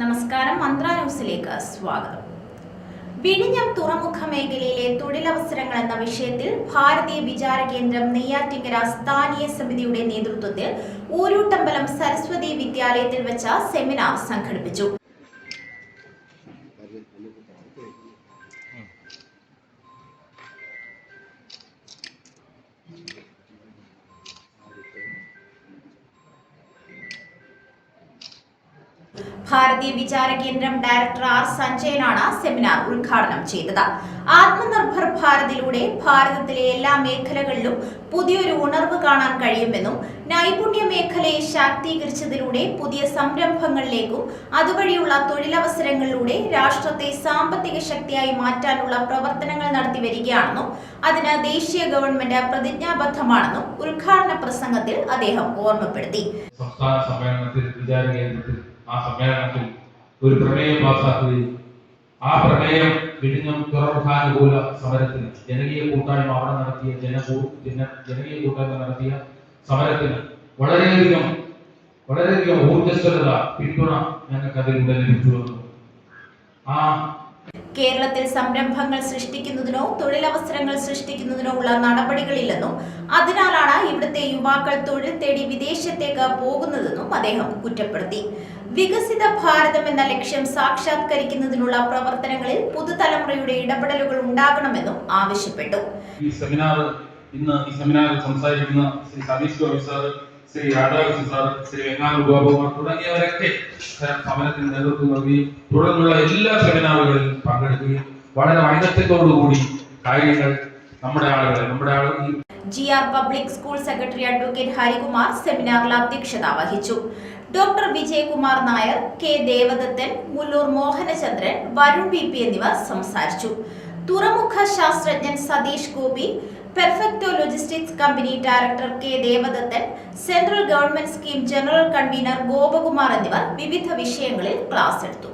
നമസ്കാരം മന്ത്ര ന്യൂസിലേക്ക് സ്വാഗതം. വിഴിഞ്ഞം തുറമുഖ മേഖലയിലെ തൊഴിലവസരങ്ങൾ എന്ന വിഷയത്തിൽ ഭാരതീയ വിചാര കേന്ദ്രം നെയ്യാറ്റിങ്കര സ്ഥാനീയ സമിതിയുടെ നേതൃത്വത്തിൽ ഊരൂട്ടമ്പലം സരസ്വതി വിദ്യാലയത്തിൽ വെച്ച സെമിനാർ സംഘടിപ്പിച്ചു. ഭാരതീയ വിചാര കേന്ദ്രം ഡയറക്ടർ ആർ സഞ്ജയനാണ് സെമിനാർ ഉദ്ഘാടനം ചെയ്തത്. ആത്മനിർഭർ ഭാരതിലൂടെ ഭാരതത്തിലെ എല്ലാ മേഖലകളിലും പുതിയൊരു ഉണർവ് കാണാൻ കഴിയുമെന്നും നൈപുണ്യ മേഖലയെ ശാക്തീകരിച്ചതിലൂടെ പുതിയ സംരംഭങ്ങളിലേക്കും അതുവഴിയുള്ള തൊഴിലവസരങ്ങളിലൂടെ രാഷ്ട്രത്തെ സാമ്പത്തിക ശക്തിയായി മാറ്റാനുള്ള പ്രവർത്തനങ്ങൾ നടത്തി വരികയാണെന്നും അതിന് ദേശീയ ഗവൺമെന്റ് പ്രതിജ്ഞാബദ്ധമാണെന്നും ഉദ്ഘാടന പ്രസംഗത്തിൽ അദ്ദേഹം ഓർമ്മപ്പെടുത്തി. ആ സമ്മേളനത്തിൽ ഒരു പ്രമേയം പാസാക്കുകയും ആ പ്രമേയം വിഴിഞ്ഞം തുറമുഖാനുകൂല സമരത്തിന് ജനകീയ കൂട്ടായ്മ അവിടെ നടത്തിയ ജനകൂ ജന ജനകീയ കൂട്ടായ്മ നടത്തിയ സമരത്തിന് വളരെയധികം വളരെയധികം ഊർജസ്വലത പിന്തുണ ഞങ്ങൾക്ക് അതിലൂടെ ലഭിച്ചുവെന്നു ആ കേരളത്തിൽ സംരംഭങ്ങൾ സൃഷ്ടിക്കുന്നതിനോ തൊഴിലവസരങ്ങൾ സൃഷ്ടിക്കുന്നതിനോ ഉള്ള നടപടികളില്ലെന്നും അതിനാലാണ് ഇവിടുത്തെ യുവാക്കൾ തൊഴിൽ തേടി വിദേശത്തേക്ക് പോകുന്നതെന്നും അദ്ദേഹം കുറ്റപ്പെടുത്തി. വികസിത ഭാരതം എന്ന ലക്ഷ്യം സാക്ഷാത്കരിക്കുന്നതിനുള്ള പ്രവർത്തനങ്ങളിൽ പുതുതലമുറയുടെ ഇടപെടലുകൾ ഉണ്ടാകണമെന്നും ആവശ്യപ്പെട്ടു. ഈ സെമിനാർ ഇന്ന് ഈ സെമിനാറിൽ സംസാരിക്കുന്ന ശ്രീ സതീഷ് ഗോപി സാർ ശ്രീ രാധാകൃഷ്ണൻ സാർ ശ്രീ വെങ്ങാനൂർ ഗോപകുമാർ തുടങ്ങിയവരൊക്കെ സമരത്തിന് നേതൃത്വം നൽകുകയും തുടർന്നുള്ള എല്ലാ സെമിനാറുകളിലും പങ്കെടുക്കുകയും വളരെ വൈദഗ്ധ്യത്തോടുകൂടി കാര്യങ്ങൾ നമ്മുടെ ആളുകളെ നമ്മുടെ ആളുകൾ G R public school secretary advocate Harikumar സെമിനാറിൽ അധ്യക്ഷത വഹിച്ചു. Doctor Vijayakumar Nair K Devadathan Mulloor Mohanachandran Varun V P എന്നിവർ സംസാരിച്ചു. തുറമുഖ ശാസ്ത്രജ്ഞൻ Satish Gopi Perfecto logistics company director K Devadathan central government scheme general convener Gopakumar എന്നിവർ വിവിധ വിഷയങ്ങളിൽ ക്ലാസ് എടുത്തു.